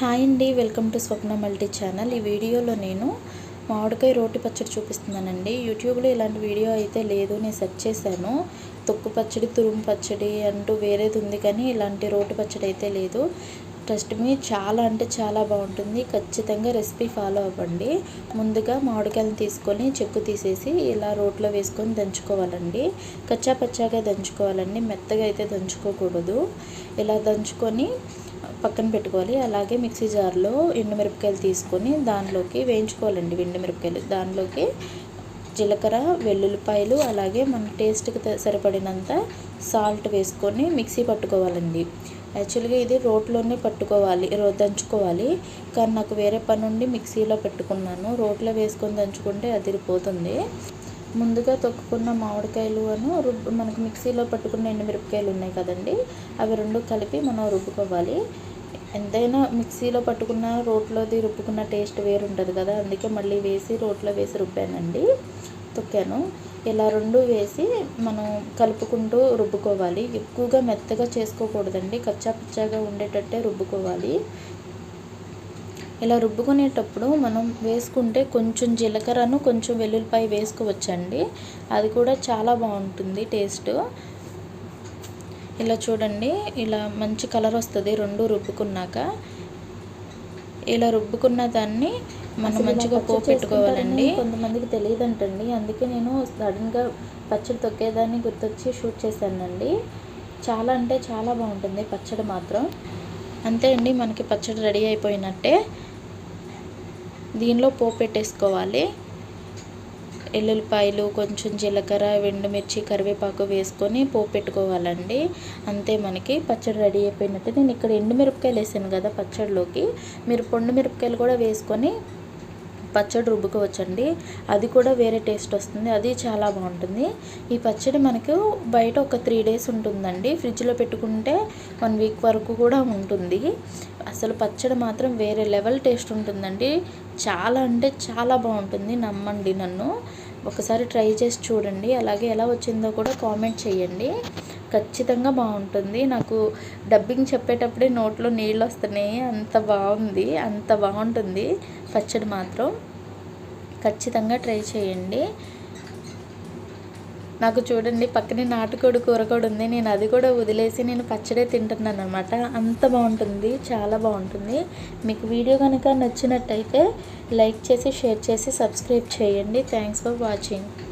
Hi అండి welcome to Swapna multi channel. ఈ వీడియోలో నేను మామిడికాయ రోటి పచ్చడి చూపిస్తున్నానండి. యూట్యూబ్లో ఇలాంటి వీడియో అయితే లేదు నేను సెర్చ్ చేశాను. తొక్కు పచ్చడి తురుము పచ్చడి అంటూ వేరేది ఉంది కానీ ఇలాంటి రోటి పచ్చడి అయితే లేదు. ట్రస్ట్ మీ చాలా అంటే చాలా బాగుంటుంది. ఖచ్చితంగా రెసిపీ ఫాలో అవ్వండి. ముందుగా మామిడికాయలను తీసుకొని చెక్కు తీసేసి ఇలా రోట్లో వేసుకొని దంచుకోవాలండి. కచ్చా పచ్చాగా దంచుకోవాలండి. మెత్తగా అయితే దంచుకోకూడదు. ఇలా దంచుకొని పక్కన పెట్టుకోవాలి. అలాగే మిక్సీ జార్లో ఎండుమిరపకాయలు తీసుకొని దానిలోకి వేయించుకోవాలండి ఎండుమిరపకాయలు దానిలోకి జీలకర్ర వెల్లుల్లిపాయలు అలాగే మన టేస్ట్కి సరిపడినంత సాల్ట్ వేసుకొని మిక్సీ పట్టుకోవాలండి. యాక్చువల్గా ఇది రోట్లోనే పట్టుకోవాలి రో దంచుకోవాలి. కానీ నాకు వేరే పని ఉండి మిక్సీలో పెట్టుకున్నాను. రోట్లో వేసుకొని దంచుకుంటే అదిరిపోతుంది. ముందుగా తొక్కుకున్న మామిడికాయలు అను రుబ్బు మనకు మిక్సీలో పట్టుకున్న ఎండుమిరపకాయలు ఉన్నాయి కదండి అవి రెండు కలిపి మనం రుబ్బుకోవాలి. ఎంతైనా మిక్సీలో పట్టుకున్న రోట్లోది రుబ్బుకున్న టేస్ట్ వేరు ఉంటుంది కదా. అందుకే మళ్ళీ వేసి రోట్లో వేసి రుబ్బానండి. తొక్కాను. ఇలా రెండు వేసి మనం కలుపుకుంటూ రుబ్బుకోవాలి. ఎక్కువగా మెత్తగా చేసుకోకూడదండి. కచ్చా పచ్చాగా ఉండేటట్టే రుబ్బుకోవాలి. ఇలా రుబ్బుకునేటప్పుడు మనం వేసుకుంటే కొంచెం జీలకర్రను కొంచెం వెల్లుల్లిపాయ వేసుకోవచ్చండి. అది కూడా చాలా బాగుంటుంది టేస్ట్. ఇలా చూడండి ఇలా మంచి కలర్ వస్తుంది. రెండు రుబ్బుకున్నాక ఇలా రుబ్బుకున్న దాన్ని మనం మంచిగా పోపు పెట్టుకోవాలండి. కొంతమందికి తెలియదంటండి. అందుకే నేను సడన్గా పచ్చడి తొక్కేదాన్ని గుర్తొచ్చి షూట్ చేశానండి. చాలా అంటే చాలా బాగుంటుంది పచ్చడి మాత్రం. అంతే అండి మనకి పచ్చడి రెడీ అయిపోయినట్టే. దీనిలో పోపు పెట్టేసుకోవాలి. ఎల్లుల్లిపాయలు కొంచెం జీలకర్ర ఎండుమిర్చి కరివేపాకు వేసుకొని పోపు పెట్టుకోవాలండి. అంతే మనకి పచ్చడి రెడీ అయిపోయినట్టు. నేను ఇక్కడ ఎండుమిరపకాయలు వేసాను కదా పచ్చడిలోకి. మీరు పొండు మిరపకాయలు కూడా వేసుకొని పచ్చడి రుబ్బుకోవచ్చండి. అది కూడా వేరే టేస్ట్ వస్తుంది. అది చాలా బాగుంటుంది. ఈ పచ్చడి మనకు బయట ఒక త్రీ డేస్ ఉంటుందండి. ఫ్రిడ్జ్లో పెట్టుకుంటే వన్ వీక్ వరకు కూడా ఉంటుంది. అసలు పచ్చడి మాత్రం వేరే లెవెల్ టేస్ట్ ఉంటుందండి. చాలా అంటే చాలా బాగుంటుంది. నమ్మండి నన్ను. ఒకసారి ట్రై చేసి చూడండి. అలాగే ఎలా వచ్చిందో కూడా కామెంట్ చేయండి. ఖచ్చితంగా బాగుంటుంది. నాకు డబ్బింగ్ చెప్పేటప్పుడే నోట్లో నీళ్ళు వస్తున్నాయి. అంత బాగుంది. అంత బాగుంటుంది. పచ్చడి మాత్రం ఖచ్చితంగా ట్రై చేయండి. నాకు చూడండి పక్కనే నాటుకోడి కూర కూడా ఉంది. నేను అది కూడా వదిలేసి నేను పచ్చడే తింటున్నాను అనమాట అంత బాగుంటుంది. చాలా బాగుంటుంది. మీకు వీడియో కనుక నచ్చినట్టయితే లైక్ చేసి షేర్ చేసి సబ్స్క్రైబ్ చేయండి. Thanks for watching.